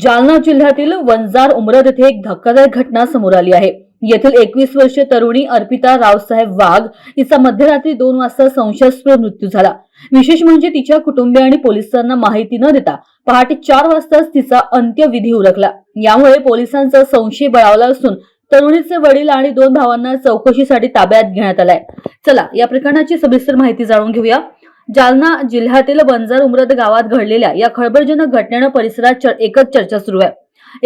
जालना जिल्ह्यातील वंजार उमरद येथे एक धक्कादायक घटना समोर आली आहे. येथील एकवीस वर्षीय तरुणी अर्पिता रावसाहेब वाघ हिचा मध्यरात्री दोन वाजता संशयास्पद मृत्यू झाला. विशेष म्हणजे तिच्या कुटुंबीय आणि पोलिसांना माहिती न देता पहाटे चार वाजताच तिचा अंत्यविधी उरकला. यामुळे पोलिसांचा संशय बळावला असून तरुणीचे वडील आणि दोन भावांना चौकशीसाठी ताब्यात घेण्यात आलाय. चला या प्रकरणाची सविस्तर माहिती जाणून घेऊया. जालना जिल्ह्यातील बंजर उमरद गावात घडलेल्या या खळबळजनक घटनेनं परिसरात चर- एकच चर्चा सुरू आहे.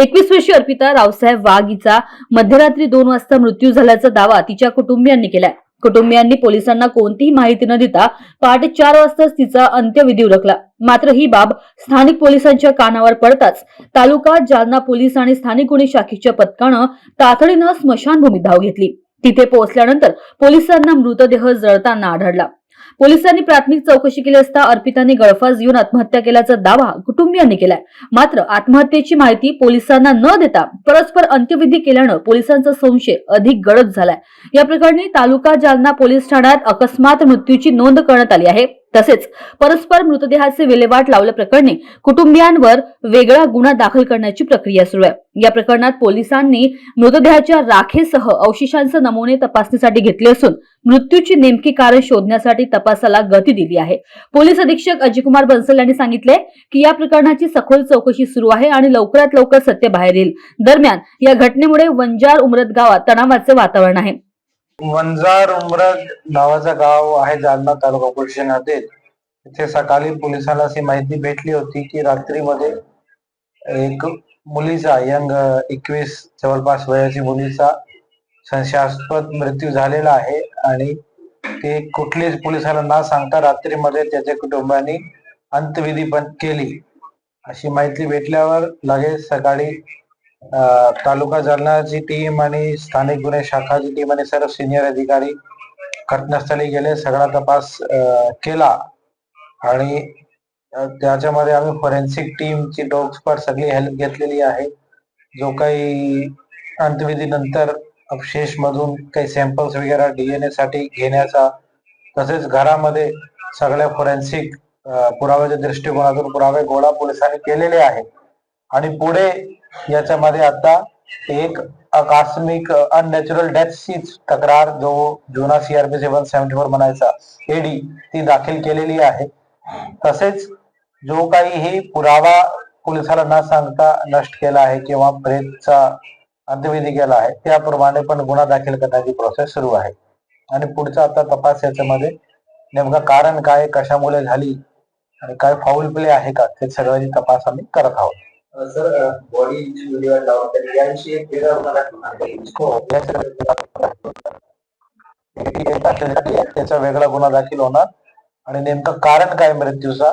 एकवीस वर्षीय अर्पिता रावसाहेब वाघ हिचा मध्यरात्री दोन वाजता मृत्यू झाल्याचा दावा तिच्या कुटुंबियांनी केलाय. कुटुंबियांनी पोलिसांना कोणतीही माहिती न देता पहाटे चार वाजताच तिचा अंत्यविधी उरकला. मात्र ही बाब स्थानिक पोलिसांच्या कानावर पडताच तालुका जालना पोलीस आणि स्थानिक गुन्हे शाखेच्या पथकानं तातडीनं स्मशानभूमीत धाव घेतली. तिथे पोहोचल्यानंतर पोलिसांना मृतदेह जळताना आढळला. पोलिसांनी प्राथमिक चौकशी केली असता अर्पिताने गळफास घेऊन आत्महत्या केल्याचा दावा कुटुंबियांनी केलाय. मात्र आत्महत्येची माहिती पोलिसांना न देता परस्पर अंत्यविधी केल्यानं पोलिसांचा संशय अधिक गडद झालाय. या प्रकरणी तालुका जालना पोलीस ठाण्यात अकस्मात मृत्यूची नोंद करण्यात आली आहे. तसेच परस्पर मृतदेहाचे विल्हेवाट लावल्याप्रकरणी कुटुंबियांवर वेगळा गुन्हा दाखल करण्याची प्रक्रिया सुरू आहे. या प्रकरणात पोलिसांनी मृतदेहाच्या राखेसह अवशेषांचे नमुने तपासणीसाठी घेतले असून मृत्यूची नेमकी कारण शोधण्यासाठी तपासाला गती दिली आहे. पोलीस अधीक्षक अजयकुमार बन्सल यांनी सांगितले की या प्रकरणाची सखोल चौकशी सुरू आहे आणि लवकरात लवकर सत्य बाहेर येईल. दरम्यान या घटनेमुळे वंजार उमरत गावात तणावाचे वातावरण आहे. वंजार उमरग नावाचं गाव आहे जालना तालुका पोलीस स्टेशनमध्ये इथे सकाळी पोलिसांना अशी माहिती भेटली होती की रात्रीमध्ये एक मुलीचा यंग एकवीस जवळपास वयाची मुलीचा संशयास्पद मृत्यू झालेला आहे आणि ते कुठलीच पोलिसाला न सांगता रात्रीमध्ये त्याच्या कुटुंबाने अंत्यविधी पण केली. अशी माहिती भेटल्यावर लगेच सकाळी तालुका जालनाची टीम आणि स्थानिक गुन्हे शाखाची टीम आणि सर्व सिनियर अधिकारी घटनास्थळी गेले. सगळा तपास केला. आणि त्याच्यामध्ये आम्ही फॉरेन्सिक टीमची डॉग स्पॉट सगळी हेल्प घेतलेली आहे. जो काही अंत्यविधी नंतर अवशेष मधून काही सॅम्पल्स वगैरे डीएनए साठी घेण्याचा तसेच घरामध्ये सगळ्या फॉरेन्सिक पुराव्याच्या दृष्टिकोनातून पुरावे गोळा पोलिसांनी केलेले आहेत. आणि पुढे याच्यामध्ये आता एक आकस्मिक अननॅचरल डेथची तक्रार जो जुना सीआरपी वन सेव्हन्टी फोर म्हणायचा एडी ती दाखल केलेली आहे. तसेच जो काही ही पुरावा पोलिसाला न सांगता नष्ट केला आहे किंवा प्रेतचा अंत्यविधी केला आहे त्याप्रमाणे पण गुन्हा दाखल करण्याची प्रोसेस सुरू आहे. आणि पुढचा आता तपास याच्यामध्ये नेमकं कारण काय कशामुळे झाली आणि काय फाऊल प्ले आहे का ते सगळ्याची तपास आम्ही करत आहोत. सर बॉडी याविषयी एक वेगळा गुन्हा. हो, त्याचा वेगळा गुन्हा दाखल होणार. आणि नेमकं कारण काय मृत्यूचा?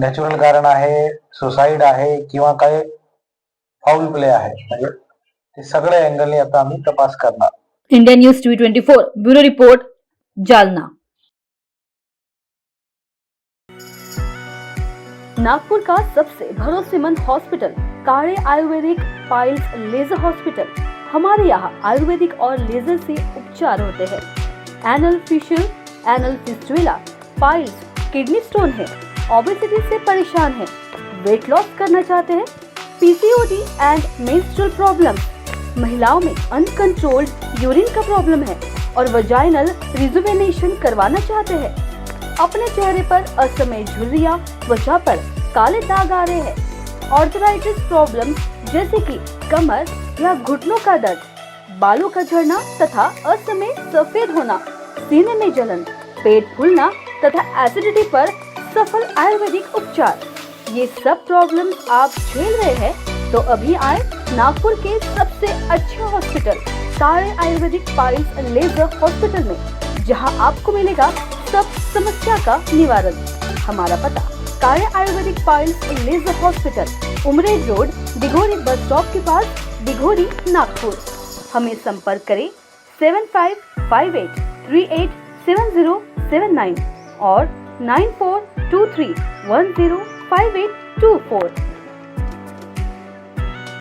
नॅचरल कारण आहे सुसाईड आहे किंवा काय फाऊल प्ले आहे? म्हणजे ते सगळ्या अँगलने आता आम्ही तपास करणार. India news T twenty four bureau report Jalna. Nagpur का सबसे भरोसेमंद hospital Kade ayurvedic piles laser hospital हमारे यहाँ आयुर्वेदिक और लेजर से उपचार होते हैं। Anal fissure anal fistula piles kidney stone है। ओबेसिटी से परेशान है। वेट लॉस करना चाहते हैं। पीसीओडी एंड मेंस्ट्रुअल प्रॉब्लम महिलाओं में अनकंट्रोल्ड यूरिन का प्रॉब्लम है और वजाइनल रिजुवेनेशन करवाना चाहते हैं। अपने चेहरे पर असमय झुर्रियाँ, त्वचा पर काले दाग आ रहे हैं। ऑर्थराइटिस प्रॉब्लम जैसे कि कमर या घुटनों का दर्द, बालों का झड़ना तथा असमय सफ़ेद होना, सीने में जलन, पेट फूलना तथा एसिडिटी पर सफल आयुर्वेदिक उपचार। ये सब प्रॉब्लम आप झेल रहे हैं तो अभी आए नागपुर के सबसे अच्छे हॉस्पिटल सारे आयुर्वेदिक पाइल्स लेजर हॉस्पिटल में, जहाँ आपको मिलेगा सब समस्या का निवारण। हमारा पता कार्य ayurvedic piles laser hospital Umred road, Dighori bus stop के पास, दिघोरी, नागपुर। हमें संपर्क करें seven five five eight three eight seven zero seven nine और nine four two three one zero five eight two four.